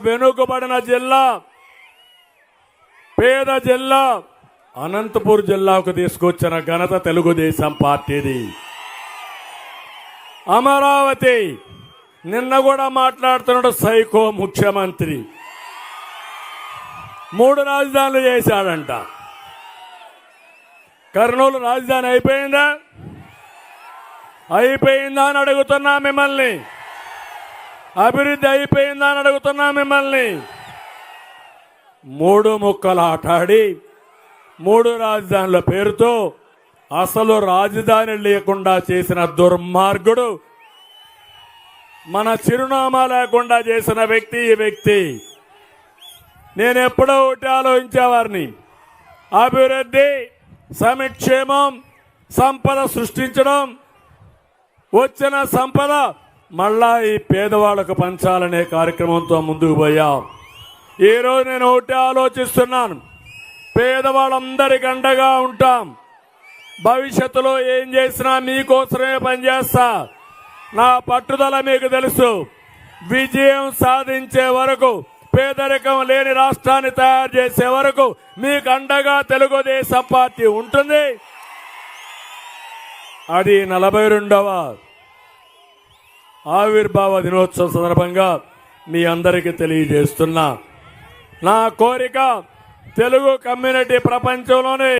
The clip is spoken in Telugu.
వెనుకబడిన జిల్లా పేద జిల్లా అనంతపూర్ జిల్లాకు తీసుకొచ్చిన ఘనత తెలుగుదేశం పార్టీది. అమరావతి నిన్న కూడా మాట్లాడుతున్నాడు సైకో ముఖ్యమంత్రి. మూడు రాజధానులు చేశాడంట. కర్నూలు రాజధాని అయిపోయిందా? అయిపోయిందా అని అడుగుతున్నా మిమ్మల్ని. అభివృద్ధి అయిపోయిందా అని అడుగుతున్నా మిమ్మల్ని. మూడు ముక్కలు ఆటాడి మూడు రాజధానుల పేరుతో అసలు రాజధాని లేకుండా చేసిన దుర్మార్గుడు మన చిరునామా లేకుండా చేసిన వ్యక్తి ఈ వ్యక్తి. నేను ఎప్పుడో ఒకటి ఆలోచించేవారిని. అభివృద్ధి సమిక్షేమం సంపద సృష్టించడం వచ్చిన సంపద మళ్ళా ఈ పేదవాళ్ళకు పంచాలనే కార్యక్రమంతో ముందుకు పోయాం. ఈరోజు నేను ఒకటి ఆలోచిస్తున్నాను. పేదవాళ్ళందరికి అండగా ఉంటాం. భవిష్యత్తులో ఏం చేసినా మీకోసమే పనిచేస్తా. నా పట్టుదల మీకు తెలుసు. విజయం సాధించే వరకు పేదరికం లేని రాష్ట్రాన్ని తయారు చేసే వరకు మీకు అండగా తెలుగుదేశం పార్టీ ఉంటుంది. అది నలభై రెండవ ఆవిర్భావ దినోత్సవం సందర్భంగా మీ అందరికీ తెలియజేస్తున్నా. నా కోరిక తెలుగు కమ్యూనిటీ ప్రపంచంలోనే